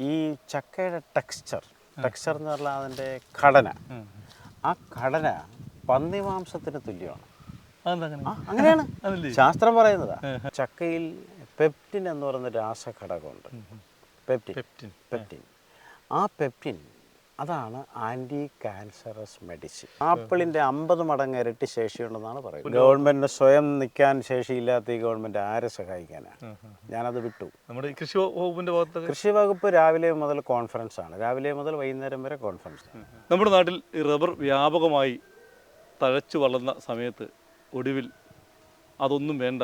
ഈ ചക്കയുടെ texture texture എന്ന് പറഞ്ഞാൽ അതിന്റെ ഘടന. ആ ഘടന പന്നി മാംസത്തിന് തുല്യമാണ്. അങ്ങനെയാണ്? ശാസ്ത്രം പറയുന്നതാ. ചക്കയിൽ പെപ്റ്റിൻ എന്ന് പറയുന്ന രാസഘടകമുണ്ട്. പെപ്റ്റിൻ. പെപ്റ്റിൻ. ആ പെപ്റ്റിൻ അതാണ് ആന്റി കാൻസറസ് മെഡിസിൻ ആപ്പിളിന്റെ അമ്പത് മടങ്ങ് ഇരട്ടി ശേഷിയുണ്ടെന്നാണ് പറയുന്നത്. ഗവൺമെന്റ് സ്വയം നിൽക്കാൻ ശേഷിയില്ലാത്ത ഈ ഗവൺമെന്റ് ആരെ സഹായിക്കാനാണ് ഞാനത് വിട്ടു. നമ്മുടെ കൃഷി വകുപ്പിന്റെ ഭാഗത്ത് കൃഷി വകുപ്പ് രാവിലെ മുതൽ കോൺഫറൻസ് ആണ്. രാവിലെ മുതൽ വൈകുന്നേരം വരെ കോൺഫറൻസ് നമ്മുടെ നാട്ടിൽ ഈ റബ്ബർ വ്യാപകമായി തഴച്ചു വളർന്ന സമയത്ത് ഒടുവിൽ അതൊന്നും വേണ്ട.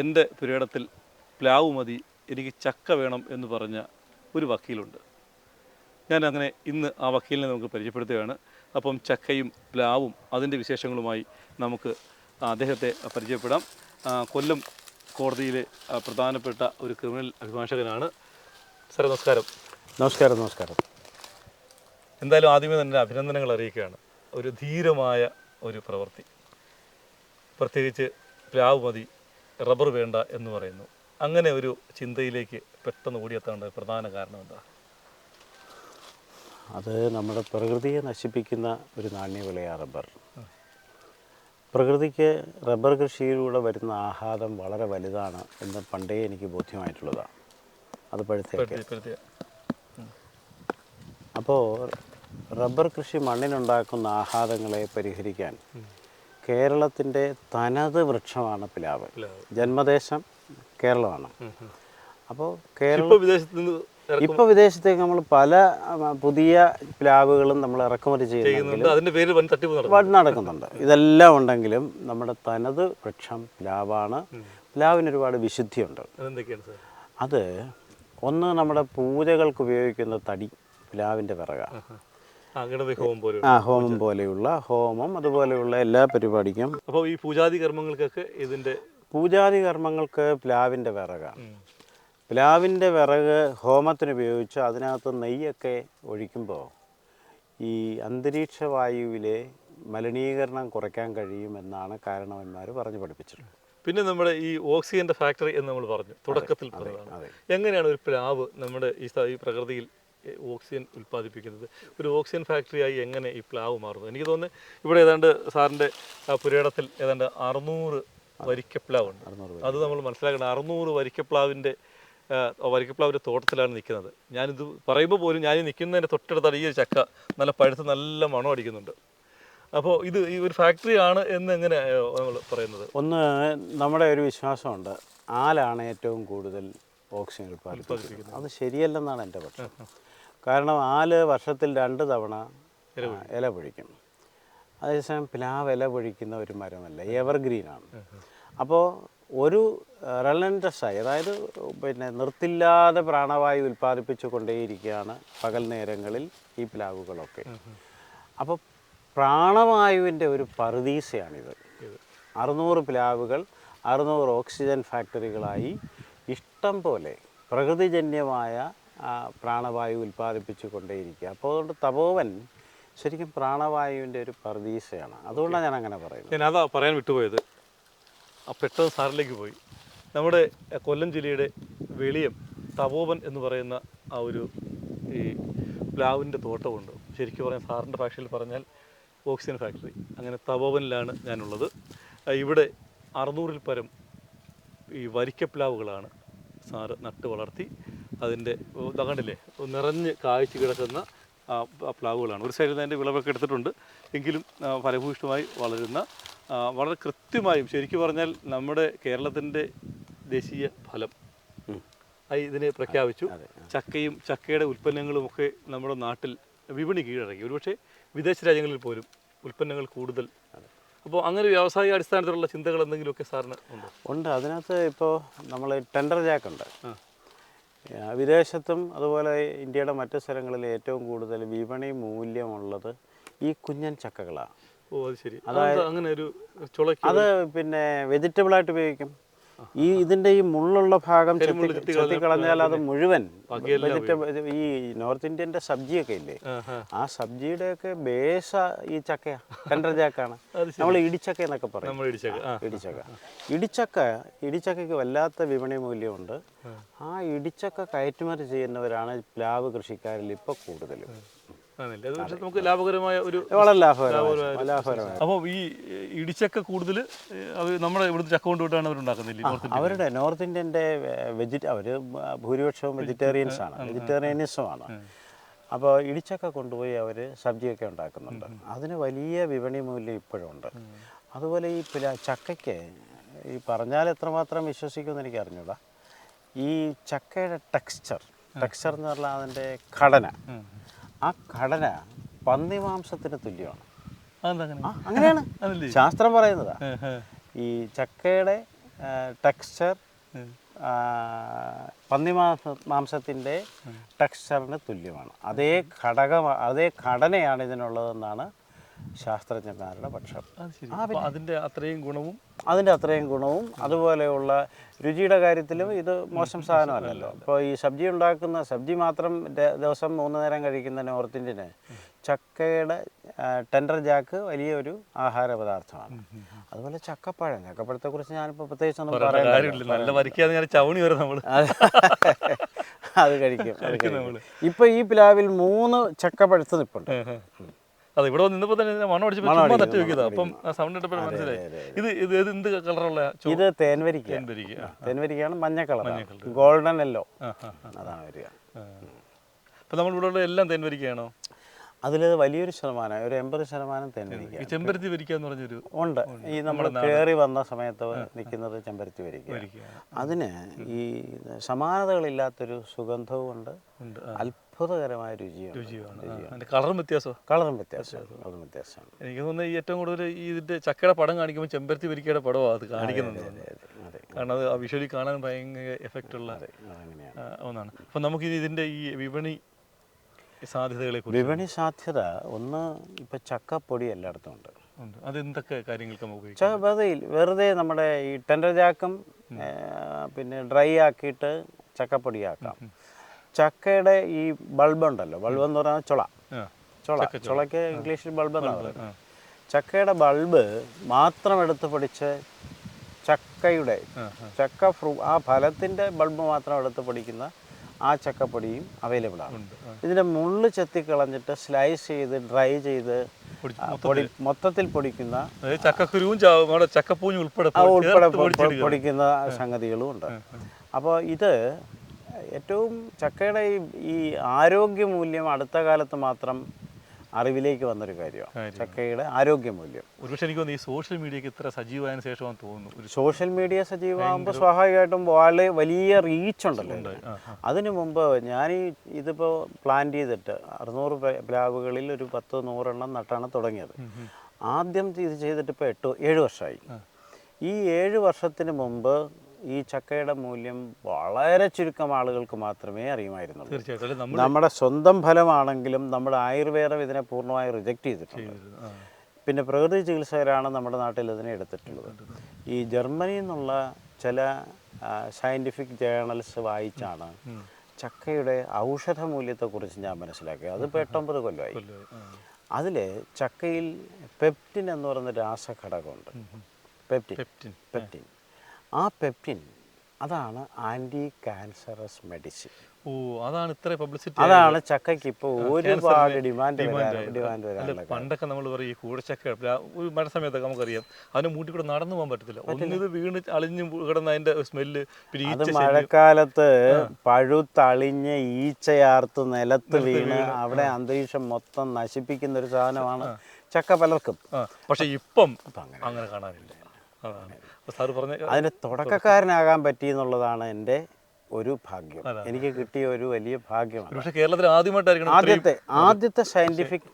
എന്റെ പുരേടത്തിൽ പ്ലാവ് മതി എനിക്ക് ചക്ക വേണം എന്ന് പറഞ്ഞ ഒരു വക്കീലുണ്ട്. ഞാൻ അങ്ങനെ ഇന്ന് ആ വക്കീലിനെ നമുക്ക് പരിചയപ്പെടുത്തുകയാണ്. അപ്പം ചക്കയും പ്ലാവും അതിന്റെ വിശേഷങ്ങളുമായി നമുക്ക് അദ്ദേഹത്തെ പരിചയപ്പെടാം. കൊല്ലം കോടതിയിലെ പ്രധാനപ്പെട്ട ഒരു ക്രിമിനൽ അഭിഭാഷകനാണ്. സർ നമസ്കാരം. നമസ്കാരം നമസ്കാരം. എന്തായാലും ആദ്യമേ തന്നെ അഭിനന്ദനങ്ങൾ അറിയിക്കുകയാണ്. ഒരു ധീരമായ ഒരു പ്രവൃത്തി. പ്രത്യേകിച്ച് പ്ലാവ് മതി റബ്ബർ വേണ്ട എന്ന് പറയുന്നു. അങ്ങനെ ഒരു ചിന്തയിലേക്ക് പെട്ടെന്ന് ഓടിയെത്താനുള്ള പ്രധാന കാരണം എന്താ? അത് നമ്മുടെ പ്രകൃതിയെ നശിപ്പിക്കുന്ന ഒരു നാണ്യവിളയാണ് റബ്ബർ. പ്രകൃതിക്ക് റബ്ബർ കൃഷിയിലൂടെ വരുന്ന ആഘാതം വളരെ വലുതാണ് എന്ന് പണ്ടേ എനിക്ക് ബോധ്യമായിട്ടുള്ളതാണ് അത് പഴുത്തേക്ക് അപ്പോൾ റബ്ബർ കൃഷി മണ്ണിനുണ്ടാക്കുന്ന ആഘാതങ്ങളെ പരിഹരിക്കാൻ കേരളത്തിന്റെ തനത് വൃക്ഷമാണ് പ്ലാവ്. ജന്മദേശം കേരളമാണ്. അപ്പോൾ കേരള വിദേശത്ത് നിന്ന് ഇപ്പോൾ വിദേശത്തേക്ക് നമ്മൾ പല പുതിയ പ്ലാവുകളും നമ്മൾ ഇറക്കുമതി ചെയ്യുന്നുണ്ട്. അതിന്റെ പേര് വൻ തട്ടിപ്പ് നടക്കുന്നുണ്ട്. ഇതെല്ലാം ഉണ്ടെങ്കിലും നമ്മുടെ തനത് വൃക്ഷം പ്ലാവാണ്. പ്ലാവിന് ഒരുപാട് വിശുദ്ധിയുണ്ട്. അത് ഒന്ന് നമ്മുടെ പൂജകൾക്ക് ഉപയോഗിക്കുന്ന തടി പ്ലാവിന്റെ വിറക. ആ ഹോമം പോലെയുള്ള ഹോമം അതുപോലെയുള്ള എല്ലാ പരിപാടിക്കും. അപ്പോൾ ഈ പൂജാതി കർമ്മങ്ങൾക്കൊക്കെ ഇതിന്റെ പൂജാതി കർമ്മങ്ങൾക്ക് പ്ലാവിന്റെ വിറകാണ് ഉം. പ്ലാവിന്റെ വിറക് ഹോമത്തിന് ഉപയോഗിച്ച് അതിനകത്ത് നെയ്യൊക്കെ ഒഴിക്കുമ്പോൾ ഈ അന്തരീക്ഷ വായുവിലെ മലിനീകരണം കുറയ്ക്കാൻ കഴിയുമെന്നാണ് കാരണവന്മാർ പറഞ്ഞു പഠിപ്പിച്ചിട്ടുള്ളത്. പിന്നെ നമ്മുടെ ഈ ഓക്സിജന്റെ ഫാക്ടറി എന്ന് നമ്മൾ പറഞ്ഞു തുടക്കത്തിൽ പറഞ്ഞതാണ്. എങ്ങനെയാണ് ഒരു പ്ലാവ് നമ്മുടെ ഈ ഈ പ്രകൃതിയിൽ ഓക്സിജൻ ഉൽപ്പാദിപ്പിക്കുന്നത്? ഒരു ഓക്സിജൻ ഫാക്ടറിയായി എങ്ങനെ ഈ പ്ലാവ് മാറുന്നു? എനിക്ക് തോന്നുന്നു ഇവിടെ ഏതാണ്ട് സാറിന്റെ പുരയിടത്തിൽ ഏതാണ്ട് അറുന്നൂറ് വരിക്കപ്ലാവുണ്ട്. അത് നമ്മൾ മനസ്സിലാക്കണം അറുന്നൂറ് വരിക്കപ്ലാവിന്റെ വരിക്കപ്ലാവിന്റെ തോട്ടത്തിലാണ് നിൽക്കുന്നത്. ഞാനിത് പറയുമ്പോൾ പോലും ഞാൻ നിൽക്കുന്നതിന്റെ തൊട്ടടുത്താണ് ഈ ഒരു ചക്ക. നല്ല പഴുത്ത് നല്ല മണം അടിക്കുന്നുണ്ട്. അപ്പോൾ ഇത് ഈ ഒരു ഫാക്ടറിയാണ് എന്ന് എങ്ങനെ നമ്മൾ പറയുന്നത്? ഒന്ന് നമ്മുടെ ഒരു വിശ്വാസമുണ്ട്. ആലാണ് ഏറ്റവും കൂടുതൽ ഓക്സിജൻ ഉൽപ്പാദിപ്പിക്കുന്നത്. അത് ശരിയല്ലെന്നാണ് എന്റെ പക്ഷം. കാരണം ആൽ വർഷത്തിൽ രണ്ട് തവണ ഇല പൊഴിക്കും. അതേസമയം പ്ലാവ് ഇല പൊഴിക്കുന്ന ഒരു മരമല്ല എവർഗ്രീനാണ് അപ്പോൾ ഒരു റെലന്റസായി അതായത് പിന്നെ നിർത്തില്ലാതെ പ്രാണവായു ഉൽപ്പാദിപ്പിച്ചു കൊണ്ടേയിരിക്കുകയാണ് പകൽ നേരങ്ങളിൽ ഈ പ്ലാവുകളൊക്കെ. അപ്പോൾ പ്രാണവായുവിന്റെ ഒരു പറുദീസയാണിത്. അറുന്നൂറ് പ്ലാവുകൾ അറുന്നൂറ് ഓക്സിജൻ ഫാക്ടറികളായി ഇഷ്ടം പോലെ പ്രകൃതിജന്യമായ പ്രാണവായു ഉൽപ്പാദിപ്പിച്ചു കൊണ്ടേയിരിക്കുക അപ്പോൾ അതുകൊണ്ട് തപോവൻ ശരിക്കും പ്രാണവായുവിന്റെ ഒരു പറുദീസയാണ്. അതുകൊണ്ടാണ് ഞാൻ അങ്ങനെ പറയുന്നത്. ഞാൻ അതാ പറയാൻ വിട്ടുപോയത്. ആ പെട്ടെന്ന് സാറിലേക്ക് പോയി. നമ്മുടെ കൊല്ലം ജില്ലയുടെ വെളിയം തപോവൻ എന്ന് പറയുന്ന ആ ഒരു ഈ പ്ലാവിന്റെ തോട്ടമുണ്ട്. ശരിക്കും പറയാൻ സാറിന്റെ ഭാഷയിൽ പറഞ്ഞാൽ ഓക്സിജൻ ഫാക്ടറി. അങ്ങനെ തപോവനിലാണ് ഞാനുള്ളത്. ഇവിടെ അറുന്നൂറിൽ പരം ഈ വരിക്കപ്ലാവുകളാണ് സാറ് നട്ട് വളർത്തി. അതിന്റെ കണ്ടില്ലേ നിറഞ്ഞ് കാഴ്ച കിടക്കുന്ന പ്ലാവുകളാണ്. ഒരു സൈഡിൽ അതിന്റെ വിളവൊക്കെ എടുത്തിട്ടുണ്ട്. എങ്കിലും ഫലഭൂഷ്ടമായി വളരുന്ന വളരെ കൃത്യമായും ശരിക്കും പറഞ്ഞാൽ നമ്മുടെ കേരളത്തിന്റെ ദേശീയ ഫലം. ആയി ഇതിനെ പ്രഖ്യാപിച്ചു. ചക്കയും ചക്കയുടെ ഉൽപ്പന്നങ്ങളും ഒക്കെ നമ്മുടെ നാട്ടിൽ വിപണി കീഴടങ്ങി. ഒരുപക്ഷെ വിദേശ രാജ്യങ്ങളിൽ പോലും ഉൽപ്പന്നങ്ങൾ കൂടുതൽ. അപ്പോൾ അങ്ങനെ വ്യാവസായിക അടിസ്ഥാനത്തിലുള്ള ചിന്തകൾ എന്തെങ്കിലുമൊക്കെ സാറിന് ഉണ്ടോ? ഉണ്ട്. അതിനകത്ത് ഇപ്പോൾ നമ്മൾ ടെൻഡർ ജാക്ക് ഉണ്ട്. ആ. ആ, വിദേശത്തും അതുപോലെ ഇന്ത്യയുടെ മറ്റു സ്ഥലങ്ങളിൽ ഏറ്റവും കൂടുതൽ വിപണി മൂല്യമുള്ളത് ഈ കുഞ്ഞൻ ചക്കകളാണ്. ഓ അത് ശരി. വെജിറ്റബിൾ അങ്ങനെ ഒരു ചുളയ്ക്ക് അത് പിന്നെ വെജിറ്റബിളായിട്ട് ഉപയോഗിക്കും. ഈ ഇതിന്റെ ഈ മുള്ളുള്ള ഭാഗം ചെത്തി കളഞ്ഞാൽ അത് മുഴുവൻ വെജിറ്റബിൾ ഈ നോർത്ത് ഇന്ത്യന്റെ സബ്ജിയൊക്കെ ഇല്ലേ? ആ സബ്ജിയുടെ ഒക്കെ ബേസ ഈ ചക്കയാ. കണ്ടർ ചാക്കാണ്. നമ്മൾ ഇടിച്ചക്ക എന്നൊക്കെ പറയും. ഇടിച്ചക്ക. ഇടിച്ചക്ക. ഇടിച്ചക്കയ്ക്ക് വല്ലാത്ത വിപണി മൂല്യമുണ്ട്. ആ. ഇടിച്ചക്ക കയറ്റുമതി ചെയ്യുന്നവരാണ് പ്ലാവ് കൃഷിക്കാരിൽ ഇപ്പൊ കൂടുതലും. നമുക്ക് ലാഭകരമായ ഒരു വളരെ ലാഭകരമായ ലാഭകരമായ അപ്പോൾ ഈ ഇടിച്ചക്ക കൂടുതൽ നമ്മുടെ ഇവിടുത്തെ ചക്ക കൊണ്ടുപോയിട്ടാണ് അവർ ഉണ്ടാക്കുന്നില്ലേ അവരുടെ നോർത്ത് ഇന്ത്യന്റെ വെജിറ്റ അവർ ഭൂരിപക്ഷവും വെജിറ്റേറിയൻസ് ആണ്. വെജിറ്റേറിയനിസം ആണ്. അപ്പോൾ ഇടിച്ചക്ക കൊണ്ടുപോയി അവർ സബ്ജിയൊക്കെ ഉണ്ടാക്കുന്നുണ്ട്. അതിന് വലിയ വിപണി മൂല്യം ഇപ്പോഴുണ്ട് അതുപോലെ ഈ പില ചക്കയ്ക്ക് ഈ പറഞ്ഞാൽ എത്രമാത്രം വിശ്വസിക്കുമെന്ന് എനിക്ക് അറിഞ്ഞൂടാ. ഈ ചക്കയുടെ ടെക്സ്ചർ ടെക്സ്ചർ എന്ന് പറഞ്ഞാൽ അതിന്റെ ഘടന. ആ ഘടന പന്നിമാംസത്തിന് തുല്യമാണ്. അങ്ങനെയാണ്. ശാസ്ത്രം പറയുന്നതാ. ഈ ചക്കയുടെ ടെക്സ്ചർ. പന്നി മാംസ മാംസത്തിന്റെ ടെക്സ്ചറിന് തുല്യമാണ്. അതേ ഘടകം അതേ ഘടനയാണ് ഇതിനുള്ളതെന്നാണ് ശാസ്ത്രജ്ഞന്മാരുടെ പക്ഷം. അപ്പോൾ അതിന്റെ അത്രയും ഗുണവും അതിന്റെ അത്രയും ഗുണവും അതുപോലെയുള്ള രുചിയുടെ കാര്യത്തിലും ഇത് മോശം സാധനമല്ലല്ലോ. ഇപ്പോൾ ഈ സബ്ജി ഉണ്ടാക്കുന്ന സബ്ജി മാത്രം ദിവസം മൂന്ന് നേരം കഴിക്കുന്ന നോർത്ത് ഇന്ത്യന് ചക്കയുടെ ടെൻഡർ ജാക്ക് വലിയൊരു ആഹാര പദാർത്ഥമാണ് അതുപോലെ ചക്കപ്പഴം. ചക്കപ്പഴത്തെ കുറിച്ച് ഞാനിപ്പോൾ പ്രത്യേകിച്ച് ഒന്നും കാര്യമില്ല നല്ല വരിക്കാതെ ഞാൻ വരെ നമ്മൾ അത്. കഴിക്കും ഇപ്പൊ ഈ പ്ലാവിൽ മൂന്ന് ചക്ക പഴുത്ത് നിൽപ്പുണ്ട് അതെ ഇവിടെ നിന്നപ്പോൾ തന്നെ മണം അടിച്ചപ്പോൾ ചുമ്മാ തട്ടി നോക്കിയതാ അപ്പം സൗണ്ട് ഇട്ടപ്പോൾ മനസ്സിലായി. ഇത് ഇത് ഇത് എന്ത് കളറുള്ള ഇത് തേൻവരിക്ക. തേൻവരിക്കയാണ് മഞ്ഞ കളർ ഗോൾഡൻ ആ അതാണ് വരിക. അപ്പം നമ്മൾ ഇവിടെ ഉള്ള എല്ലാം തേൻവരിക്കയാണോ? അതിൽ വലിയൊരു ശതമാനം ഒരു എൺപത് ശതമാനം തേൻവരിക്ക. ചെമ്പരത്തി വരിക്ക എന്ന് പറഞ്ഞൊരു ഉണ്ട്. ഈ നമ്മൾ കയറി വന്ന സമയത്ത് നിൽക്കുന്നത് ചെമ്പരത്തി വരിക അതിന് ഈ സമാനതകളില്ലാത്തൊരു സുഗന്ധവും ഉണ്ട് ഉണ്ട് അത്ഭുതകരമായ രുചിയാണ്. രുചിയാണ്. കളറും വ്യത്യാസം കളറും വ്യത്യാസം കളറും വ്യത്യാസമാണ്. എനിക്ക് തോന്നുന്നത് ഈ ഏറ്റവും കൂടുതൽ ഈ ഇതിന്റെ ചക്കയുടെ പടം കാണിക്കുമ്പോൾ ചെമ്പരത്തി വരിക്കയുടെ പടമാണ് അത് കാണിക്കുന്നത്. കാരണം അത് വിഷുവലി കാണാൻ ഭയങ്കര എഫക്റ്റ് ഉള്ള ഒന്നാണ്. അപ്പം നമുക്ക് ഇതിന്റെ ഈ വിപണി സാധ്യതകളെ വിപണി സാധ്യത ഒന്ന് ഇപ്പം ചക്കപ്പൊടി എല്ലായിടത്തും ഉണ്ട്. കാര്യങ്ങൾക്ക് നമുക്ക് വെറുതെ വെറുതെ നമ്മുടെ ഈ ടെൻഡർ ജാക്കും പിന്നെ ഡ്രൈ ആക്കിയിട്ട് ചക്കപ്പൊടിയാക്കാം. ചക്കയുടെ ഈ ബൾബ് ഉണ്ടല്ലോ ബൾബ് എന്ന് പറഞ്ഞാൽ ചുള. ചുള. ചുളയ്ക്ക് ഇംഗ്ലീഷിൽ ബൾബ് എന്നാണ് പറയുന്നത് ചക്കയുടെ ബൾബ് മാത്രം എടുത്ത് പൊടിച്ച് ചക്കയുടെ ചക്ക ഫ്രൂ ആ ഫലത്തിന്റെ ബൾബ് മാത്രം എടുത്ത് പൊടിക്കുന്ന ആ ചക്കപ്പൊടിയും അവൈലബിൾ ആണ്. ഇതിന്റെ മുള്ളു ചെത്തി കളഞ്ഞിട്ട് സ്ലൈസ് ചെയ്ത് ഡ്രൈ ചെയ്ത് പൊടി മൊത്തത്തിൽ. പൊടിക്കുന്ന ചക്കക്കുരുവും ചക്കപ്പൂഞ്ഞും ഉൾപ്പെടെ. പൊടിക്കുന്ന സംഗതികളും ഉണ്ട് അപ്പോൾ ഇത് ഏറ്റവും ചക്കയുടെ ഈ- ഈ ആരോഗ്യമൂല്യം അടുത്ത കാലത്ത് മാത്രം അറിവിലേക്ക് വന്നൊരു കാര്യമാണ് ചക്കയുടെ ആരോഗ്യമൂല്യം. ഒരുപക്ഷെ എനിക്ക് തോന്നുന്നു ഈ സോഷ്യൽ മീഡിയക്ക് ഇത്ര സജീവമായതിനു ശേഷമാണ് തോന്നുന്നു. സോഷ്യൽ മീഡിയ സജീവമാകുമ്പോൾ സ്വാഭാവികമായിട്ടും വളരെ വലിയ റീച്ച് ഉണ്ടല്ലോ. അതിനു. മുമ്പ് ഞാൻ ഈ ഇതിപ്പോൾ പ്ലാൻ ചെയ്തിട്ട് അറുന്നൂറ് പ്ല- പ്ലാവുകളിൽ ഒരു പത്ത് നൂറെണ്ണം നട്ടാണ് തുടങ്ങിയത്. ആദ്യം ഇത് ചെയ്തിട്ട് ഇപ്പോൾ എട്ട് ഏഴ് വർഷമായി ഈ ഏഴ് വർഷത്തിന് മുമ്പ് ഈ ചക്കയുടെ മൂല്യം വളരെ ചുരുക്കം ആളുകൾക്ക് മാത്രമേ അറിയുമായിരുന്നുള്ളൂ. തീർച്ചയായിട്ടും. നമ്മുടെ സ്വന്തം ഫലമാണെങ്കിലും നമ്മുടെ ആയുർവേദം ഇതിനെ പൂർണമായി റിജക്റ്റ് ചെയ്തിട്ടുണ്ട്. പിന്നെ പ്രകൃതി ചികിത്സകരാണ് നമ്മുടെ നാട്ടിൽ ഇതിനെ എടുത്തിട്ടുള്ളത്. ഈ ജർമ്മനിയിൽ നിന്നുള്ള ചില സയന്റിഫിക് ജേണൽസ് വായിച്ചാണ് ചക്കയുടെ ഔഷധ മൂല്യത്തെക്കുറിച്ച് ഞാൻ മനസ്സിലാക്കി അത് ഇപ്പോൾ എട്ടൊമ്പത് കൊല്ലമായി. കൊല്ലമായി. അതിൽ ചക്കയിൽ പെപ്റ്റിൻ എന്ന് പറയുന്ന രാസഘടകമുണ്ട്. പെപ്റ്റിൻ. പെപ്റ്റിൻ. പെപ്റ്റിൻ. ആ പെപ്റ്റിൻ അതാണ് ആന്റി കാൻസറസ് മെഡിസിൻ ഓ അതാണ് ഇത്ര പബ്ലിസിറ്റി അതാണ് ചക്കയ്ക്ക് ഇപ്പോൾ ഒരുപാട് ഡിമാൻഡ് ഡിമാൻഡ് വരാനുള്ള പണ്ടൊക്കെ നമ്മൾ പറയും ഈ കൂടച്ചക്ക ചക്ക ഒരു മഴ സമയത്തൊക്കെ നമുക്കറിയാം. അതിന് മൂട്ടി കൂടെ നടന്നു പോകാൻ പറ്റത്തില്ല. ഒന്നിത് വീണ് അളിഞ്ഞു കിടന്ന അതിന്റെ സ്മെല്ല് അത് മഴക്കാലത്ത് പഴുത്തളിഞ്ഞ് ഈച്ചയാർത്ത് നിലത്ത് വീണ് അവിടെ അന്തരീക്ഷം മൊത്തം നശിപ്പിക്കുന്ന ഒരു സാധനമാണ് ചക്ക പലർക്കും പക്ഷെ ഇപ്പം അങ്ങനെ കാണാനില്ല. അതാണ്. അതിന് തുടക്കക്കാരനാകാൻ പറ്റി എന്നുള്ളതാണ് എന്റെ ഒരു ഭാഗ്യം. എനിക്ക് കിട്ടിയ ഒരു വലിയ ഭാഗ്യമാണ്. പക്ഷെ കേരളത്തിൽ ആദ്യമായിട്ടായിരിക്കണം ഇത്രയും- ആദ്യത്തെ ആദ്യത്തെ സയന്റിഫിക്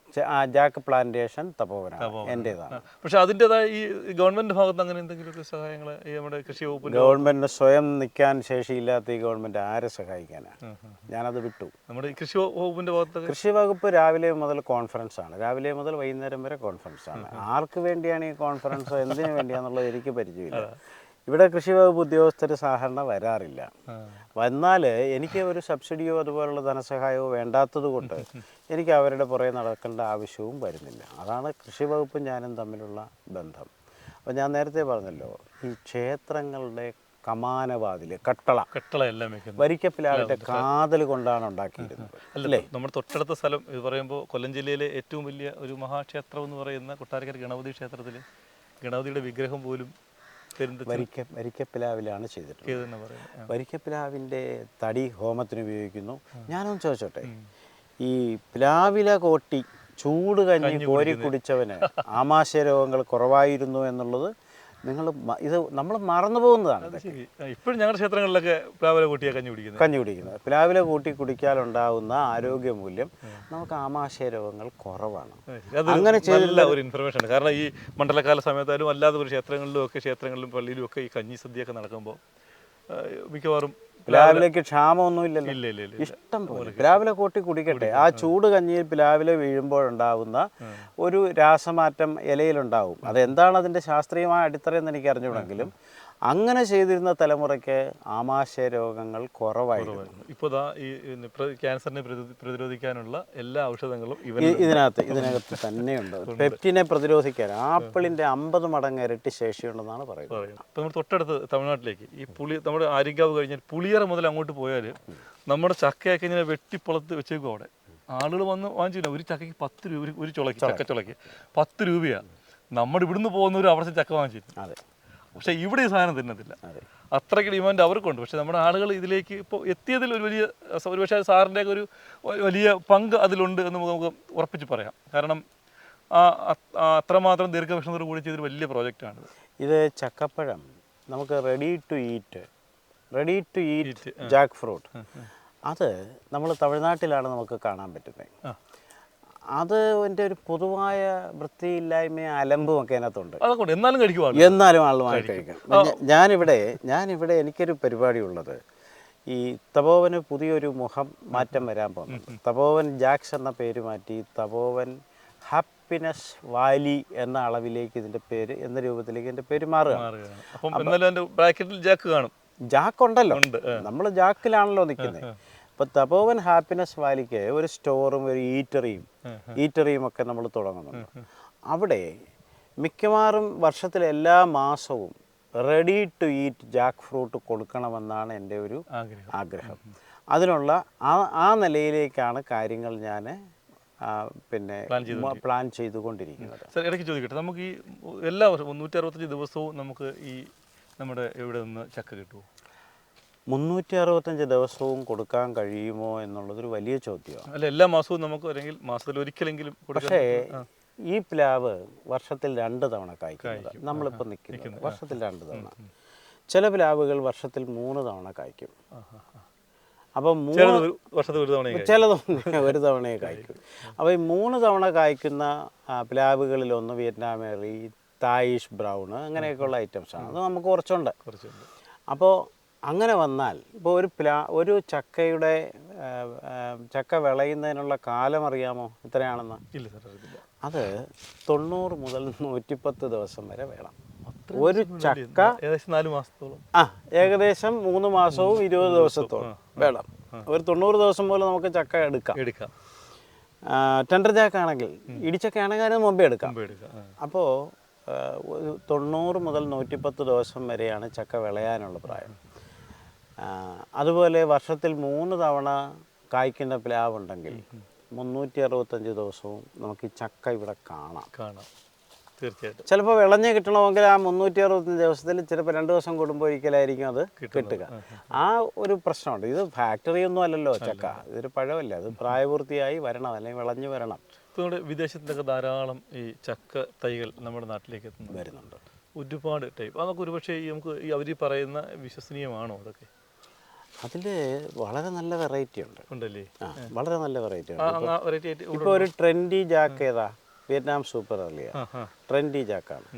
ജാക്ക് പ്ലാന്റേഷൻ തപോവനാണ് എന്റെതാണ് പക്ഷെ അതിന്റെതായ ഈ ഗവൺമെന്റ് ഭാഗത്ത് അങ്ങനെ എന്തെങ്കിലുമൊക്കെ സഹായങ്ങൾ നമ്മുടെ കൃഷി വകുപ്പ് ഗവൺമെന്റിന് സ്വയം നിൽക്കാൻ ശേഷിയില്ലാത്ത ഈ ഗവൺമെന്റ് ആരെ സഹായിക്കാനാണ് ഞാനത് വിട്ടു. നമ്മുടെ കൃഷി വകുപ്പിന്റെ ഭാഗത്ത് കൃഷി വകുപ്പ് രാവിലെ മുതൽ കോൺഫറൻസ് ആണ്. രാവിലെ മുതൽ വൈകുന്നേരം വരെ കോൺഫറൻസ് ആണ്. ആർക്ക് വേണ്ടിയാണ് ഈ കോൺഫറൻസ് എന്തിനു വേണ്ടിയാന്നുള്ളത് എനിക്ക് പരിചയമില്ല. ഇവിടെ കൃഷി വകുപ്പ് ഉദ്യോഗസ്ഥർ സാധാരണ വരാറില്ല. വന്നാൽ എനിക്ക് ഒരു സബ്സിഡിയോ അതുപോലുള്ള ധനസഹായമോ വേണ്ടാത്തത് കൊണ്ട് എനിക്ക് അവരുടെ പുറകെ നടക്കേണ്ട ആവശ്യവും വരുന്നില്ല. അതാണ് കൃഷി വകുപ്പും ഞാനും തമ്മിലുള്ള ബന്ധം. അപ്പോൾ ഞാൻ നേരത്തെ പറഞ്ഞല്ലോ ഈ ക്ഷേത്രങ്ങളുടെ കമാനവാതിൽ കട്ടള കട്ടള എല്ലാം വെക്കുന്നത്. വരിക്കപ്പിലാവിന്റെ കാതൽ കൊണ്ടാണ് ഉണ്ടാക്കിയിരുന്നത്. അല്ലേ നമ്മുടെ തൊട്ടടുത്ത സ്ഥലം ഇത് പറയുമ്പോൾ കൊല്ലം ജില്ലയിലെ ഏറ്റവും വലിയ ഒരു മഹാക്ഷേത്രം എന്ന് പറയുന്ന കൊട്ടാരക്കര ഗണപതി ക്ഷേത്രത്തിൽ ഗണപതിയുടെ വിഗ്രഹം പോലും വരിക്ക വരിക്കപ്പിലാവിലാണ് ചെയ്തിട്ടുള്ളത്. വരിക്കപ്പിലാവിന്റെ വരിക്കപ്പിലാവിന്റെ തടി ഹോമത്തിന് ഉപയോഗിക്കുന്നു. ഞാനൊന്ന് ചോദിച്ചോട്ടെ? ഈ പ്ലാവില കോട്ടി ചൂട് കഞ്ഞി കോരി കുടിച്ചവന് ആമാശയ രോഗങ്ങൾ കുറവായിരുന്നു എന്നുള്ളത് നിങ്ങൾ ഇത് നമ്മൾ മറന്നു പോകുന്നതാണ് ഇപ്പോഴും ഞങ്ങളുടെ ക്ഷേത്രങ്ങളിലൊക്കെ പ്ലാവിലെ കൂട്ടിയാ കഞ്ഞി കുടിക്കുന്നത്? കഞ്ഞി കുടിക്കുന്നത്. പ്ലാവില കൂട്ടി കുടിക്കാനുണ്ടാവുന്ന ആരോഗ്യ മൂല്യം നമുക്ക് ആമാശയ രോഗങ്ങൾ കുറവാണ്. അങ്ങനെ ചെയ്തില്ല ഒരു ഇൻഫർമേഷൻ ആണ്. കാരണം ഈ മണ്ഡലകാല സമയത്തായാലും അല്ലാതെ ഒരു ക്ഷേത്രങ്ങളിലും ഒക്കെ ക്ഷേത്രങ്ങളിലും പള്ളിയിലും ഒക്കെ ഈ കഞ്ഞി സദ്യയൊക്കെ നടക്കുമ്പോൾ മിക്കവാറും പ്ലാവിലേക്ക് ക്ഷാമമൊന്നും ഇല്ലല്ലോ. ഇല്ല ഇല്ല ഇല്ല ഇഷ്ടം പോലെ. പ്ലാവില കൂട്ടി കുടിക്കട്ടെ. ആ ചൂട് കഞ്ഞിയിൽ പ്ലാവില വീഴുമ്പോഴുണ്ടാവുന്ന ഒരു രാസമാറ്റം ഇലയിലുണ്ടാവും. അതെന്താണ് അതിന്റെ ശാസ്ത്രീയമായ അടിത്തറയെന്ന് എനിക്ക് അറിഞ്ഞുകൂടെങ്കിലും അങ്ങനെ ചെയ്തിരുന്ന തലമുറയ്ക്ക് ആമാശയ രോഗങ്ങൾ കുറവായിരുന്നു. ഇപ്പോൾ ഈ ക്യാൻസറിനെ പ്രതിരോധിക്കാനുള്ള എല്ലാ ഔഷധങ്ങളും ഇതിനകത്ത് ഇതിനകത്ത് തന്നെയുണ്ട്. പെപ്റ്റിനെ പ്രതിരോധിക്കാൻ ആപ്പിളിന്റെ അമ്പത് മടങ്ങ് ഇരട്ടി ശേഷിയുണ്ടെന്നാണ് പറയുന്നത്. നമ്മൾ തൊട്ടടുത്ത് തമിഴ്നാട്ടിലേക്ക് ഈ പുളി നമ്മുടെ ആര്യങ്കാവ് കഴിഞ്ഞാൽ പുളിയറ മുതൽ അങ്ങോട്ട് പോയാൽ നമ്മുടെ ചക്കയൊക്കെ ഇങ്ങനെ വെട്ടിപ്പുളത്ത് വെച്ചേക്കും അവിടെ. ആളുകൾ വന്ന് വാങ്ങിച്ചില്ല. ഒരു ചക്കയ്ക്ക് പത്ത് രൂപ ഒരു- ചുളക്ക് ചുളയ്ക്ക് ചക്ക ചുളയ്ക്ക് പത്ത് രൂപയാണ്. നമ്മുടെ ഇവിടുന്ന് പോകുന്നവർ അവിടെ ചക്ക വാങ്ങിച്ചിരുന്നു. അതെ. പക്ഷേ ഇവിടെ ഈ സാധനം തിന്നത്തില്ല. അതെ. അത്രയ്ക്ക് ഡിമാൻഡ് അവർക്കുണ്ട്. പക്ഷേ നമ്മുടെ ആളുകൾ ഇതിലേക്ക് ഇപ്പോൾ എത്തിയതിൽ ഒരു വലിയ ഒരുപക്ഷെ ഒരു പക്ഷേ സാറിന്റെ ഒരു വലിയ പങ്ക് അതിലുണ്ട് എന്ന് നമുക്ക് ഉറപ്പിച്ച് പറയാം. കാരണം അത്രമാത്രം ദീർഘവീക്ഷണത്തോട് കൂടി ചെയ്തൊരു വലിയ പ്രോജക്റ്റാണ് ഇത് ചക്കപ്പഴം. നമുക്ക് ready to eat ready to eat jack fruit അത് നമ്മൾ തമിഴ്നാട്ടിലാണ് നമുക്ക് കാണാൻ പറ്റുന്നത്. അത് എന്റെ ഒരു പൊതുവായ വൃത്തിയില്ലായ്മയും അലമ്പും ഒക്കെ അതിനകത്തുണ്ട്. അതൊക്കെ എന്നാലും കഴിക്കുവാ എന്നാലും ആളുമായി കഴിക്കാം. ഞ- ഞാനിവിടെ ഞാനിവിടെ എനിക്കൊരു പരിപാടി ഉള്ളത്. ഈ തപോവന് പുതിയൊരു മുഖം മാറ്റം വരാൻ പോകുന്നു തപോവൻ ജാക്സ് എന്ന പേര് മാറ്റി തപോവൻ ഹാപ്പിനെസ് വാലി എന്ന അളവിലേക്ക് ഇതിന്റെ പേര് എന്ന രൂപത്തിലേക്ക് എന്റെ പേര് മാറുക. മാറുകയാണ്. ജാക്ക് കാണും. ജാക്ക് ഉണ്ടല്ലോ ഉണ്ട് നമ്മൾ ജാക്കിലാണല്ലോ നിൽക്കുന്നത്. അപ്പോൾ തപോവൻ ഹാപ്പിനെസ് വാലിക്ക് ഒരു സ്റ്റോറും ഒരു ഈറ്ററിയും ഈറ്ററിയും ഒക്കെ നമ്മൾ തുടങ്ങുന്നുണ്ട്. അവിടെ മിക്കവാറും വർഷത്തിലെ എല്ലാ മാസവും ready to eat jack fruit കൊടുക്കണമെന്നാണ് എന്റെ ഒരു ആഗ്രഹം. അതിനുള്ള ആ ആ നിലയിലേക്കാണ് കാര്യങ്ങൾ ഞാൻ പിന്നെ പ്ലാൻ ചെയ്തുകൊണ്ടിരിക്കുന്നത്. സാർ ഇടയ്ക്ക് ചോദിക്കട്ടെ. നമുക്ക് ഈ എല്ലാ വർഷവും നൂറ്റി അറുപത്തഞ്ച് ദിവസവും നമുക്ക് ഈ നമ്മുടെ ഇവിടെ നിന്ന് ചക്ക കിട്ടുമോ മുന്നൂറ്റി അറുപത്തഞ്ച് ദിവസവും കൊടുക്കാൻ കഴിയുമോ എന്നുള്ളതൊരു വലിയ ചോദ്യമാണ് അല്ല എല്ലാ മാസവും നമുക്ക് അല്ലെങ്കിൽ മാസത്തിൽ ഒരിക്കലെങ്കിലും പക്ഷേ ഈ പ്ലാവ് വർഷത്തിൽ രണ്ട് തവണ കായ്ക്കുന്നത്. നമ്മളിപ്പോൾ നിൽക്കുന്നത് വർഷത്തിൽ രണ്ട് തവണ. ചില പ്ലാവുകൾ വർഷത്തിൽ മൂന്ന് തവണ കായ്ക്കും. അപ്പോൾ മൂന്ന് വർഷത്തിൽ ഒരു തവണ ചിലത് ഒരു തവണയെ കായ്ക്കും. അപ്പോൾ ഈ മൂന്ന് തവണ കായ്ക്കുന്ന പ്ലാവുകളിലൊന്ന് വിയറ്റ്നാമേറി തായിഷ് ബ്രൗൺ അങ്ങനെയൊക്കെയുള്ള ഐറ്റംസാണ്. അത് നമുക്ക് കുറച്ചുണ്ട്. അപ്പോൾ അങ്ങനെ വന്നാൽ ഇപ്പോൾ ഒരു പ്ലാ ഒരു ചക്കയുടെ ചക്ക വിളയുന്നതിനുള്ള കാലം അറിയാമോ എത്രയാണെന്ന് ഇല്ല സാർ അത് തൊണ്ണൂറ് മുതൽ നൂറ്റിപ്പത്ത് ദിവസം വരെ വേണം. ഒരു ചക്ക ഏകദേശം നാല് മാസത്തോളം. ആ ഏകദേശം മൂന്ന് മാസവും ഇരുപത് ദിവസത്തോളം വേണം. ഒരു തൊണ്ണൂറ് ദിവസം പോലെ നമുക്ക് ചക്ക എടുക്കാം. എടുക്കാം. ടെൻഡർ ചാക്കാണെങ്കിൽ ഇടിച്ചക്ക ആണെങ്കിൽ അതിന് മുമ്പേ എടുക്കാം. അപ്പോൾ തൊണ്ണൂറ് മുതൽ നൂറ്റിപ്പത്ത് ദിവസം വരെയാണ് ചക്ക വിളയാനുള്ള പ്രായം. അതുപോലെ വർഷത്തിൽ മൂന്ന് തവണ കായ്ക്കുന്ന പ്ലാവുണ്ടെങ്കിൽ മുന്നൂറ്റി അറുപത്തഞ്ച് ദിവസവും നമുക്ക് ഈ ചക്ക ഇവിടെ കാണാം. കാണാം. തീർച്ചയായിട്ടും. ചിലപ്പോൾ വിളഞ്ഞ് കിട്ടണമെങ്കിൽ ആ മുന്നൂറ്റി അറുപത്തഞ്ച് ദിവസത്തിൽ ചിലപ്പോൾ രണ്ട് ദിവസം കൂടുമ്പോൾ ഒരിക്കലായിരിക്കും അത് കിട്ടുക. ആ ഒരു പ്രശ്നമുണ്ട്. ഇത് ഫാക്ടറി ഒന്നും അല്ലല്ലോ ചക്ക. ഇതൊരു പഴമല്ല? അത് പ്രായപൂർത്തിയായി വരണം അല്ലെങ്കിൽ വിളഞ്ഞ് വരണം. നമ്മുടെ വിദേശത്തൊക്കെ ധാരാളം ഈ ചക്ക തൈകൾ നമ്മുടെ നാട്ടിലേക്ക് വരുന്നുണ്ട്. ഒരുപാട് ടൈപ്പ് അതൊക്കെ ഒരുപക്ഷെ നമുക്ക് ഈ അവർ പറയുന്ന വിശ്വസനീയമാണോ അതൊക്കെ? അതിൽ വളരെ നല്ല വെറൈറ്റി ഉണ്ട്. ഉണ്ടല്ലേ? ആ വളരെ നല്ല വെറൈറ്റി ഉണ്ട്. ഇപ്പോൾ ഒരു ട്രെൻഡി ജാക്ക് ഏതാ? വിയറ്റ്നാം സൂപ്പർ അർലിയ ട്രെൻഡി ജാക്കാണ്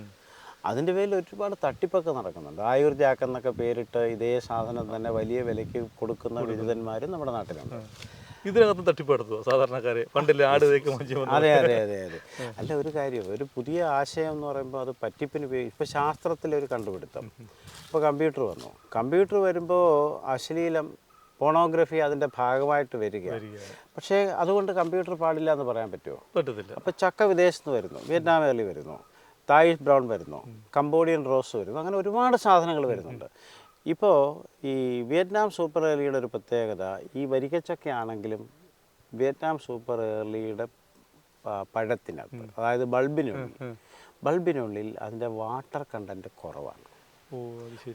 അതിന്റെ പേരിൽ ഒരുപാട് തട്ടിപ്പൊക്കെ നടക്കുന്നുണ്ട്. ആയുർ ജാക്ക് എന്നൊക്കെ പേരിട്ട് ഇതേ സാധനം തന്നെ വലിയ വിലയ്ക്ക് കൊടുക്കുന്ന ബിരുദന്മാരും നമ്മുടെ നാട്ടിലുണ്ട്. ഇതിനകത്ത് തട്ടിപ്പെടുത്തുക സാധാരണക്കാരെ പണ്ടില്ല ആട് അതെ അതെ അതെ അതെ. അല്ല ഒരു കാര്യം ഒരു പുതിയ ആശയം എന്ന് പറയുമ്പോൾ അത് പറ്റിപ്പിന് ഉപയോഗിക്കും ഇപ്പോൾ ശാസ്ത്രത്തിലൊരു കണ്ടുപിടുത്തം. ഇപ്പോൾ കമ്പ്യൂട്ടർ വന്നു. കമ്പ്യൂട്ടർ വരുമ്പോൾ അശ്ലീലം പോണോഗ്രഫി അതിന്റെ ഭാഗമായിട്ട് വരികയാണ്. വരികയാണ്. പക്ഷേ അതുകൊണ്ട് കമ്പ്യൂട്ടർ പാടില്ല എന്ന് പറയാൻ പറ്റുമോ? പറ്റത്തില്ല. അപ്പോൾ ചക്ക വിദേശത്ത് നിന്ന് വരുന്നു വിയറ്റ്നാം വേലി വരുന്നു തായ് ബ്രൗൺ വരുന്നു കംബോഡിയൻ റോസ് വരുന്നു അങ്ങനെ ഒരുപാട് സാധനങ്ങൾ വരുന്നുണ്ട്. ഇപ്പോൾ ഈ വിയറ്റ്നാം സൂപ്പർ ഏർലിയുടെ ഒരു പ്രത്യേകത ഈ വരിക്കച്ചക്കയാണെങ്കിലും വിയറ്റ്നാം സൂപ്പർ ഏർലിയുടെ പഴത്തിനകത്ത് അതായത് ബൾബിനുള്ളിൽ ബൾബിനുള്ളിൽ അതിന്റെ വാട്ടർ കണ്ടന്റ് കുറവാണ്.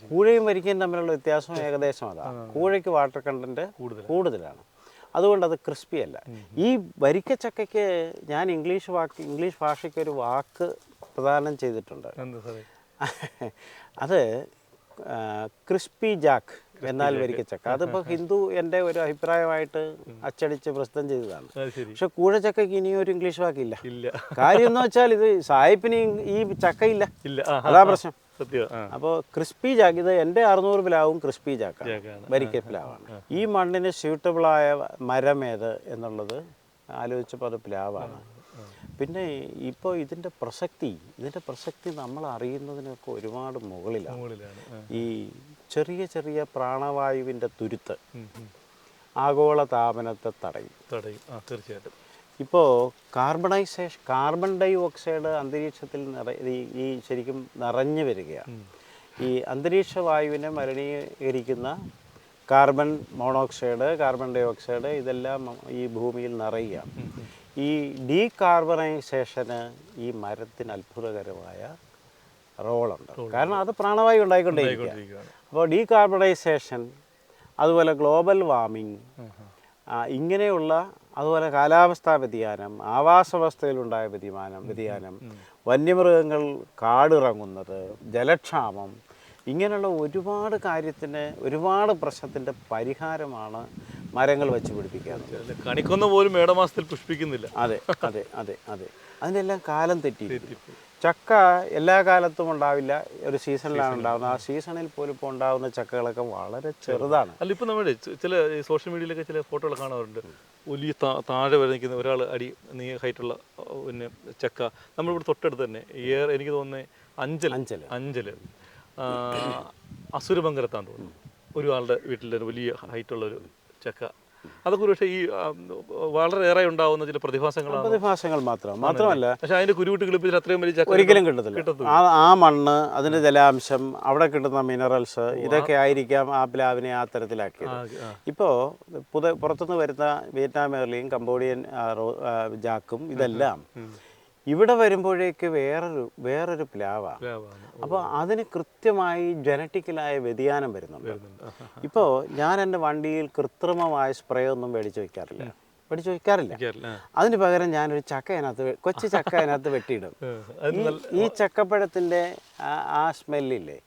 കൂഴയും വരിക്കയും തമ്മിലുള്ള വ്യത്യാസം ഏകദേശം അതാണ്. കൂഴയ്ക്ക് വാട്ടർ കണ്ടന്റ് കൂടുതലാണ്. അതുകൊണ്ട് അത് ക്രിസ്പി അല്ല. ഈ വരിക്കച്ചക്കയ്ക്ക് ഞാൻ ഇംഗ്ലീഷ് വാക്ക് ഇംഗ്ലീഷ് ഭാഷയ്ക്ക് ഒരു വാക്ക് പ്രദാനം ചെയ്തിട്ടുണ്ട്. അത് ക്രിസ്പി ജാക്ക് എന്നാൽ വരിക്കച്ചക്ക. അതിപ്പോൾ ഹിന്ദു എന്റെ ഒരു അഭിപ്രായമായിട്ട് അച്ചടിച്ച് പ്രസിദ്ധം ചെയ്തതാണ്. പക്ഷെ കൂഴ പക്ഷെ കൂഴച്ചക്കയ്ക്ക് ഇനിയും ഒരു ഇംഗ്ലീഷ് വാക്കില്ല. ഇല്ല. കാര്യം എന്ന് വെച്ചാൽ ഇത് സായിപ്പിന് ഈ ചക്കയില്ല അതാ പ്രശ്നം. അപ്പോൾ ക്രിസ്പി ജാക്ക് ഇത് എന്റെ അറുന്നൂറ് പ്ലാവും ക്രിസ്പി ജാക്കാണ്. വരിക്ക പ്ലാവാണ്. ഈ മണ്ണിന് സ്യൂട്ടബിളായ മരം ഏത് എന്നുള്ളത് ആലോചിച്ചപ്പോൾ അത് പ്ലാവാണ്. പിന്നെ ഇപ്പോൾ ഇതിന്റെ പ്രസക്തി ഇതിന്റെ പ്രസക്തി നമ്മൾ അറിയുന്നതിനൊക്കെ ഒരുപാട് മുകളിലാണ്. ഈ ചെറിയ ചെറിയ പ്രാണവായുവിന്റെ തുരുത്ത്. ആഗോള താപനത്തെ തടയും. തടയും. തീർച്ചയായിട്ടും. ഇപ്പോൾ കാർബണൈസേഷൻ കാർബൺ ഡൈ ഓക്സൈഡ് അന്തരീക്ഷത്തിൽ നിറ ഈ- ശരിക്കും നിറഞ്ഞു വരികയാണ്. ഈ അന്തരീക്ഷ വായുവിനെ മലിനീകരിക്കുന്ന carbon monoxide carbon dioxide ഇതെല്ലാം ഈ ഭൂമിയിൽ നിറയുകയാണ്. ഈ ഡീകാർബണൈസേഷന് ഈ മരത്തിന് അത്ഭുതകരമായ റോളുണ്ട്. കാരണം അത് പ്രാണവായു ഉണ്ടായിക്കൊണ്ടേയിരിക്കുക അപ്പോൾ അപ്പോൾ ഡീകാർബണൈസേഷൻ അതുപോലെ ഗ്ലോബൽ വാർമിംഗ് ഇങ്ങനെയുള്ള അതുപോലെ കാലാവസ്ഥാ വ്യതിയാനം ആവാസ വ്യവസ്ഥയിലുണ്ടായ വ്യതിയാനം വ്യതിയാനം വന്യമൃഗങ്ങൾ കാടിറങ്ങുന്നത് ജലക്ഷാമം ഇങ്ങനെയുള്ള ഒരുപാട് കാര്യത്തിന് ഒരുപാട് പ്രശ്നത്തിന്റെ പരിഹാരമാണ് മരങ്ങൾ വെച്ച് പിടിപ്പിക്കുക. കണിക്കൊന്ന പോലും മേടമാസത്തിൽ പുഷ്പിക്കുന്നില്ല. അതെ അതെ അതെ അതെ. അതിനെല്ലാം കാലം തെറ്റി ചക്ക എല്ലാ കാലത്തും ഉണ്ടാവില്ല. ഒരു സീസണിലാണ് ഉണ്ടാവുന്നത്. ആ സീസണിൽ പോലും ഇപ്പോൾ ഉണ്ടാവുന്ന ചക്കകളൊക്കെ വളരെ ചെറുതാണ്. അല്ല ഇപ്പം നമ്മൾ ചില സോഷ്യൽ മീഡിയയിലൊക്കെ ചില ഫോട്ടോകൾ കാണാറുണ്ട്. വലിയ താ- താഴെ വരെ നിൽക്കുന്ന ഒരാൾ അടി നീ ഹൈറ്റുള്ള പിന്നെ ചക്ക. നമ്മളിവിടെ തൊട്ടടുത്ത് തന്നെ ഏറെ എനിക്ക് തോന്നുന്നത് അഞ്ചൽ അഞ്ചൽ. അഞ്ചൽ അസുരമംഗലത്താന്ന് തോന്നുന്നു. ഒരാളുടെ വീട്ടിൽ ഒരു വലിയ ഹൈറ്റുള്ള ഒരു ചക്ക അതൊക്കെ പക്ഷേ ഈ വളരെയേറെ ഉണ്ടാവുന്ന ചില പ്രതിഭാസങ്ങളാണ്? പ്രതിഭാസങ്ങൾ മാത്രം. മാത്രമല്ല പക്ഷേ അതിന്റെ കുരുവിട്ട് കിളിപ്പിച്ച് അത്രയും വലിയ ഒരിക്കലും കിട്ടത്തില്ല. ആ ആ മണ്ണ് അതിന്റെ ജലാംശം അവിടെ കിട്ടുന്ന മിനറൽസ് ഇതൊക്കെ ആയിരിക്കാം ആ പ്ലാവിനെ ആ തരത്തിലാക്കിയത്. ഇപ്പോൾ പുത പുറത്തുനിന്ന് വരുന്ന വിയറ്റ്നാം കംബോഡിയൻ ജാക്കും ഇതെല്ലാം ഇവിടെ വരുമ്പോഴേക്ക് വേറൊരു വേറൊരു പ്ലാവാണ്. പ്ലാവാണ്. അപ്പോൾ അതിന് കൃത്യമായി ജനറ്റിക്കലായ വ്യതിയാനം വരുന്നുണ്ട്. ഇപ്പോൾ ഞാൻ എന്റെ വണ്ടിയിൽ കൃത്രിമമായ സ്പ്രേ ഒന്നും മേടിച്ച് വയ്ക്കാറില്ല. മേടിച്ച് വയ്ക്കാറില്ല. അതിന് പകരം ഞാനൊരു ചക്ക അതിനകത്ത് കൊച്ചു ചക്ക അതിനകത്ത് വെട്ടിയിടും. ഈ- ചക്കപ്പഴത്തിന്റെ ആ സ്മെല്ലില്ലേ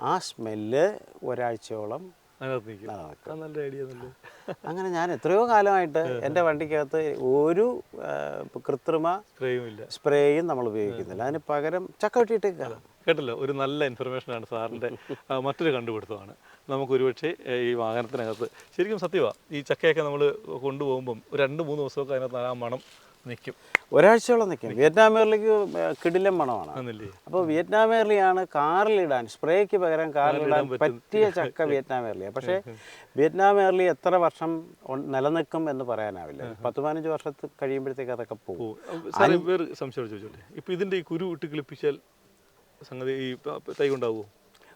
ആ. സ്മെല്ല് ഒരാഴ്ചയോളം നല്ല ഐഡിയ അങ്ങനെ ഞാൻ എത്രയോ കാലമായിട്ട് എന്റെ വണ്ടിക്കകത്ത് ഒരു കൃത്രിമ സ്പ്രേയും സ്പ്രേയും നമ്മൾ ഉപയോഗിക്കുന്നില്ല. അതിന് പകരം ചക്ക കേട്ടല്ലോ ഒരു നല്ല ഇൻഫർമേഷനാണ് സാറിന്റെ സാറിന്റെ മറ്റൊരു കണ്ടുപിടുത്തമാണ്. നമുക്ക് ഒരുപക്ഷെ ഈ വാഹനത്തിനകത്ത് ശരിക്കും സത്യമാണ് ഈ ചക്കയൊക്കെ നമ്മൾ കൊണ്ടുപോകുമ്പം രണ്ട് മൂന്ന് ദിവസമൊക്കെ അതിനകത്ത് ആ മണം നിൽക്കും ഒരാഴ്ചയോളം നിൽക്കും വിയറ്റ്നാം എയർലിക്ക് കിടിലം മണമാണ്. അപ്പോൾ വിയറ്റ്നാം എയർലിയാണ് കാറിലിടാൻ സ്പ്രേക്ക് പകരം കാറിലിടാൻ പറ്റിയ ചക്ക വിയറ്റ്നാം എയർലിയാണ് പക്ഷേ വിയറ്റ്നാം എയർലി എത്ര വർഷം നിലനിൽക്കും എന്ന് പറയാനാവില്ല. പത്ത് പതിനഞ്ച് വർഷത്തിൽ കഴിയുമ്പോഴത്തേക്ക് അതൊക്കെ പോകും. സംശയം ചോദിച്ചോട്ടെ? ഇപ്പം ഇതിന്റെ ഈ കുരു ഇട്ട് കിളിപ്പിച്ചാൽ സംഗതി ഈ തൈ ഉണ്ടാവുമോ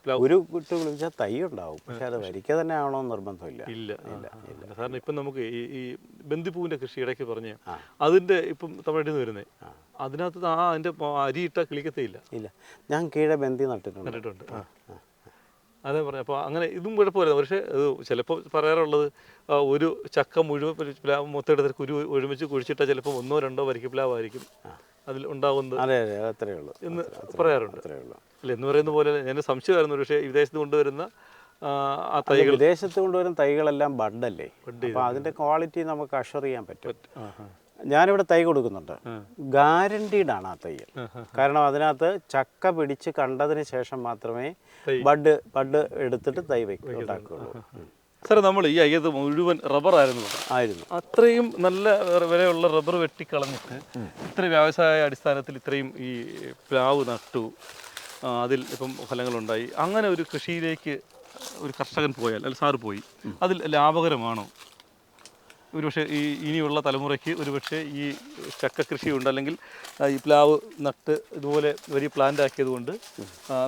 ഒരു കുട്ടി വിളിച്ചാൽ തൈ ഉണ്ടാവും. പക്ഷെ അത് വരിക്ക തന്നെ ആണോ നിർബന്ധമില്ല. ഇല്ല. ഇല്ല സാറിന് ഇപ്പം നമുക്ക് ഈ ഈ ബന്ദിപ്പൂവിന്റെ കൃഷി ഇടയ്ക്ക് പറഞ്ഞ് അതിന്റെ ഇപ്പം തമിഴ്നാട്ടിൽ നിന്ന് വരുന്നത് അതിനകത്ത് ആ അതിന്റെ അരിയിട്ട കിളിക്കത്തേ ഇല്ല ഇല്ല. ഞാൻ കീഴെ ബന്ദി നട്ടിട്ടുണ്ട്. നട്ടിട്ടുണ്ട്. അതെ പറഞ്ഞു. അപ്പോൾ അങ്ങനെ ഇതും കുഴപ്പമില്ല. പക്ഷേ ഇത് ചിലപ്പോൾ പറയാറുള്ളത് ഒരു ചക്ക മുഴുവൻ പ്ലാവ് മൊത്തം കുരു ഒരുമിച്ച് കുഴിച്ചിട്ടാൽ ചിലപ്പോൾ ഒന്നോ രണ്ടോ വരിക്കപ്ലാവായിരിക്കും അതിൽ ഉണ്ടാകുന്നത് അതെ അതെ. അത്രയേ ഉള്ളൂ. എന്ന് പറയാറുണ്ട്. അത്രയേ ഉള്ളൂ. അല്ല എന്ന് പറയുന്ന പോലെ ഞാൻ സംശയമായിരുന്നു പക്ഷേ വിദേശത്ത് കൊണ്ടുവരുന്ന ആ, തൈകൾ. വിദേശത്ത് കൊണ്ടുവരുന്ന തൈകളെല്ലാം ബഡല്ലേ? അപ്പോൾ അതിന്റെ ക്വാളിറ്റി നമുക്ക് അഷർ ചെയ്യാൻ പറ്റും. ഞാനിവിടെ തൈ കൊടുക്കുന്നുണ്ട്. ഗ്യാരണ്ടീഡ് ആണ് ആ തയ്യൽ കാരണം അതിനകത്ത് ചക്ക പിടിച്ച് കണ്ടതിന് ശേഷം മാത്രമേ ബഡ് ബഡ് എടുത്തിട്ട് തൈ ഉണ്ടാക്കുകയുള്ളൂ. സാറേ നമ്മൾ ഈ അയ്യത്ത് മുഴുവൻ റബ്ബർ ആയിരുന്നു. ആയിരുന്നു. അത്രയും നല്ല വിലയുള്ള റബ്ബർ വെട്ടിക്കളഞ്ഞിട്ട് ഇത്ര വ്യവസായ അടിസ്ഥാനത്തിൽ ഇത്രയും ഈ പ്ലാവ് നട്ടു. അതിൽ ഇപ്പം ഫലങ്ങളുണ്ടായി. അങ്ങനെ ഒരു കൃഷിയിലേക്ക് ഒരു കർഷകൻ പോയാൽ അല്ല സാറ് പോയി അതിൽ ലാഭകരമാണോ? ഒരുപക്ഷെ ഈ ഇനിയുള്ള തലമുറയ്ക്ക് ഒരുപക്ഷെ ഈ ചക്ക കൃഷിയുണ്ട് അല്ലെങ്കിൽ ഈ പ്ലാവ് നട്ട് ഇതുപോലെ വലിയ പ്ലാന്റ് ആക്കിയത് കൊണ്ട്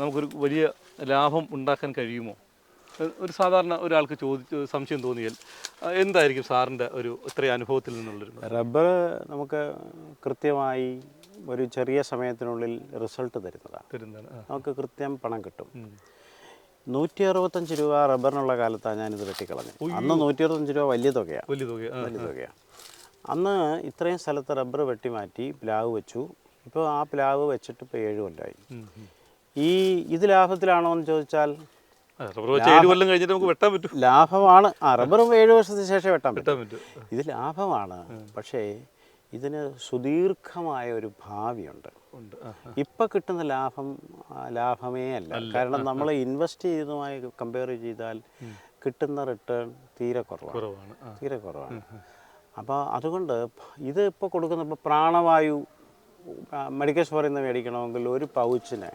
നമുക്കൊരു വലിയ ലാഭം ഉണ്ടാക്കാൻ കഴിയുമോ? ഒരു സാധാരണ ഒരാൾക്ക് ചോദിച്ച് സംശയം തോന്നിയാൽ എന്തായിരിക്കും സാറിന്റെ ഒരു ഇത്രയും അനുഭവത്തിൽ നിന്നുള്ളൊരു റബ്ബർ നമുക്ക് കൃത്യമായി ഒരു ചെറിയ സമയത്തിനുള്ളിൽ റിസൾട്ട് തരുന്നതാണ്. തരുന്നതാണ് നമുക്ക് കൃത്യം പണം കിട്ടും. നൂറ്റി അറുപത്തഞ്ച് രൂപ റബ്ബറിനുള്ള കാലത്താണ് ഞാനിത് വെട്ടിക്കളഞ്ഞത്. അന്ന് നൂറ്റി അറുപത്തഞ്ച് രൂപ വലിയ തുകയാണ്. വലിയ തുകയാണ് വലിയ തുകയാണ് അന്ന് ഇത്രയും സ്ഥലത്ത് റബ്ബർ വെട്ടി മാറ്റി പ്ലാവ് വെച്ചു. ഇപ്പോൾ ആ പ്ലാവ് വെച്ചിട്ട് ഇപ്പോൾ ഏഴ് കൊല്ലമായി. ഈ ഇത് ലാഭത്തിലാണോ എന്ന് ചോദിച്ചാൽ ഏഴ് കൊല്ലം കഴിഞ്ഞിട്ട് നമുക്ക് വെട്ടാൻ പറ്റും. ലാഭമാണ്. ആ ഏഴു ഏഴ് വർഷത്തിന് ശേഷം വെട്ടാൻ പറ്റും. വെട്ടാൻ പറ്റും. ഇത് ലാഭമാണ്. പക്ഷേ ഇതിന് സുദീർഘമായ ഒരു ഭാവിയുണ്ട്. ഇപ്പം കിട്ടുന്ന ലാഭം ലാഭമേ അല്ല. കാരണം നമ്മൾ ഇൻവെസ്റ്റ് ചെയ്തതുമായി കമ്പയർ ചെയ്താൽ കിട്ടുന്ന റിട്ടേൺ തീരെ കുറവാണ്. തീരെ കുറവാണ്. അപ്പോൾ അതുകൊണ്ട് ഇത് ഇപ്പോൾ കൊടുക്കുന്ന ഇപ്പോൾ പ്രാണവായു സ്റ്റോറിൽ നിന്ന് മേടിക്കണമെങ്കിൽ ഒരു പൗച്ചിന്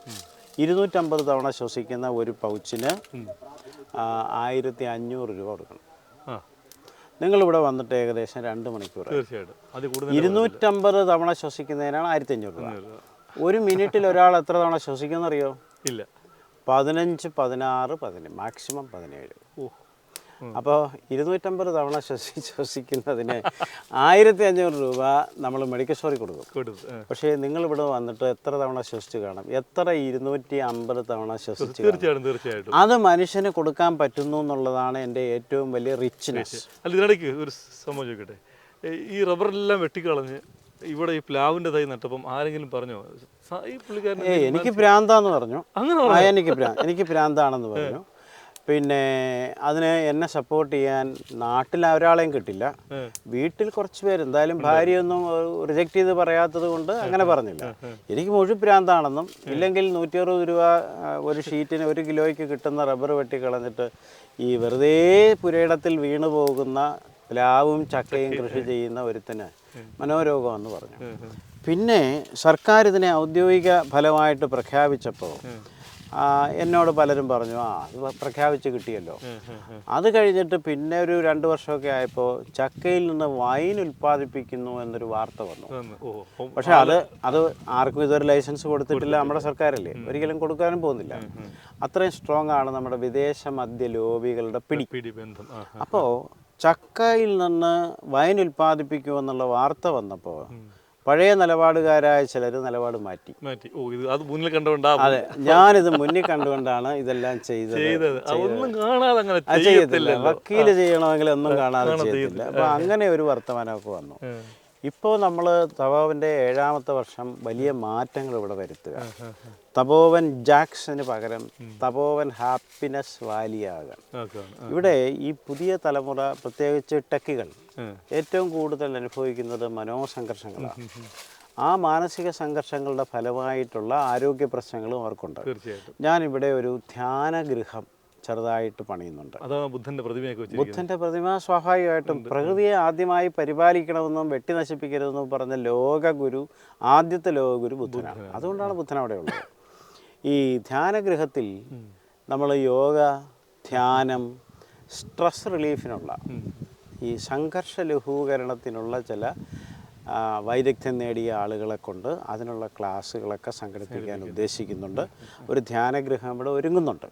ഇരുന്നൂറ്റമ്പത് തവണ ശ്വസിക്കുന്ന ഒരു പൗച്ചിന് ആയിരത്തി അഞ്ഞൂറ് രൂപ കൊടുക്കണം. നിങ്ങളിവിടെ വന്നിട്ട് ഏകദേശം രണ്ട് മണിക്കൂർ. തീർച്ചയായിട്ടും. ഇരുന്നൂറ്റമ്പത് തവണ ശ്വസിക്കുന്നതിനാണ് ആയിരത്തി അഞ്ഞൂറ് രൂപ. ഒരു മിനിറ്റിൽ ഒരാൾ എത്ര തവണ ശ്വസിക്കുന്നറിയോ ഇല്ല. പതിനഞ്ച് പതിനാറ് പതിനേഴ് മാക്സിമം പതിനേഴ്. അപ്പോൾ ഇരുന്നൂറ്റമ്പത് തവണ ശ്വസി ശ്വസിക്കുന്നതിന് ആയിരത്തി അഞ്ഞൂറ് രൂപ നമ്മൾ മെഡിക്കൽ സ്റ്റോറിൽ കൊടുക്കും. പക്ഷേ നിങ്ങൾ ഇവിടെ വന്നിട്ട് എത്ര തവണ ശ്വസിച്ച് കാണും? എത്ര ഇരുന്നൂറ്റി അമ്പത് തവണ ശ്വസിച്ച് തീർച്ചയായിട്ടും തീർച്ചയായിട്ടും. അത് മനുഷ്യന് കൊടുക്കാൻ പറ്റുന്നു എന്നുള്ളതാണ് എന്റെ ഏറ്റവും വലിയ റിച്ച്നെസ് അല്ല ഇതിനിടയ്ക്ക് ഒരു സംഭവം ചോദിക്കട്ടെ? ഈ റബ്ബറെല്ലാം വെട്ടിക്കളഞ്ഞ് ഇവിടെ ഈ പ്ലാവിന്റെ തൈ നട്ടപ്പം ആരെങ്കിലും പറഞ്ഞോ? ഈ പുള്ളിക്കാരൻ ഏയ് എനിക്ക് ഭ്രാന്താന്ന് പറഞ്ഞു. അങ്ങനെ എനിക്ക് എനിക്ക് ഭ്രാന്താണെന്ന് പറഞ്ഞു. പിന്നെ അതിന് എന്നെ സപ്പോർട്ട് ചെയ്യാൻ നാട്ടിൽ ഒരാളെയും കിട്ടില്ല. വീട്ടിൽ കുറച്ച് പേര് എന്തായാലും ഭാര്യയൊന്നും റിജക്റ്റ് ചെയ്ത് പറയാത്തത് കൊണ്ട് അങ്ങനെ പറഞ്ഞില്ല. എനിക്ക് മുഴുപ്രാന്താണെന്നും ഇല്ലെങ്കിൽ നൂറ്റി അറുപത് രൂപ ഒരു ഷീറ്റിന് ഒരു കിലോയ്ക്ക് കിട്ടുന്ന റബ്ബർ വെട്ടി കളഞ്ഞിട്ട് ഈ വെറുതെ പുരയിടത്തിൽ വീണു പോകുന്ന പ്ലാവും ചക്കയും കൃഷി ചെയ്യുന്ന ഒരുത്തിന് മനോരോഗമെന്ന് പറഞ്ഞു. പിന്നെ സർക്കാർ ഇതിനെ ഔദ്യോഗിക ഫലമായിട്ട് പ്രഖ്യാപിച്ചപ്പോൾ എന്നോട് പലരും പറഞ്ഞു ആ അത് പ്രഖ്യാപിച്ച് കിട്ടിയല്ലോ. അത് കഴിഞ്ഞിട്ട് പിന്നെ ഒരു രണ്ട് വർഷമൊക്കെ ആയപ്പോൾ ചക്കയിൽ നിന്ന് വൈൻ ഉൽപ്പാദിപ്പിക്കുന്നു എന്നൊരു വാർത്ത വന്നു. പക്ഷെ അത് അത് ആർക്കും ഇതുവരെ ലൈസൻസ് കൊടുത്തിട്ടില്ല നമ്മുടെ സർക്കാരല്ലേ. ഒരിക്കലും കൊടുക്കാനും പോകുന്നില്ല. അത്രയും സ്ട്രോങ് ആണ് നമ്മുടെ വിദേശ മദ്യ ലോബികളുടെ പിടി. അപ്പോൾ ചക്കയിൽ നിന്ന് വൈൻ ഉൽപ്പാദിപ്പിക്കുമെന്നുള്ള വാർത്ത വന്നപ്പോൾ പഴയ നിലപാടുകാരായ ചിലർ നിലപാട് മാറ്റി. മാറ്റി. ഓ ഇത് അത് മുന്നിൽ കണ്ടുകൊണ്ടാ അതെ ഞാനിത് മുന്നിൽ കണ്ടുകൊണ്ടാണ് ഇതെല്ലാം ചെയ്തത്. കാണാതെ അങ്ങനെ ചെയ്യത്തില്ല. വക്കീൽ ചെയ്യണമെങ്കിൽ ഒന്നും കാണാതെ ചെയ്യത്തില്ല. അപ്പൊ അങ്ങനെ ഒരു വർത്തമാനമൊക്കെ വന്നു. ഇപ്പോൾ നമ്മൾ തവാവിന്റെ ഏഴാമത്തെ വർഷം വലിയ മാറ്റങ്ങൾ ഇവിടെ വരുത്തുക. തപോവൻ ജാക്സന് പകരം തപോവൻ ഹാപ്പിനെസ് വാലിയാകാം ഇവിടെ ഈ പുതിയ തലമുറ പ്രത്യേകിച്ച് ടെക്കികൾ ഏറ്റവും കൂടുതൽ അനുഭവിക്കുന്നത് മനോസംഘർഷങ്ങളാണ്. ആ മാനസിക സംഘർഷങ്ങളുടെ ഫലമായിട്ടുള്ള ആരോഗ്യ പ്രശ്നങ്ങളും അവർക്കുണ്ട്. ഞാനിവിടെ ഒരു ധ്യാനഗൃഹം ചെറുതായിട്ട് പണിയുന്നുണ്ട്. ബുദ്ധന്റെ പ്രതിമയൊക്കെ ബുദ്ധന്റെ പ്രതിമ സ്വാഭാവികമായിട്ടും പ്രകൃതിയെ ആദ്യമായി പരിപാലിക്കണമെന്നും വെട്ടി നശിപ്പിക്കരുതെന്നും പറഞ്ഞ ലോകഗുരു ആദ്യത്തെ ലോകഗുരു ബുദ്ധനാണ്. അതുകൊണ്ടാണ് ബുദ്ധൻ അവിടെ ഉള്ളത്. ഈ ധ്യാനഗൃഹത്തിൽ നമ്മൾ യോഗ ധ്യാനം സ്ട്രെസ് റിലീഫിനുള്ള ഈ സംഘർഷ ലഘൂകരണത്തിനുള്ള ചില വൈദഗ്ധ്യം നേടിയ ആളുകളെ കൊണ്ട് അതിനുള്ള ക്ലാസ്സുകളൊക്കെ സംഘടിപ്പിക്കാൻ ഉദ്ദേശിക്കുന്നുണ്ട്. ഒരു ധ്യാനഗൃഹം ഇവിടെ ഒരുങ്ങുന്നുണ്ട്.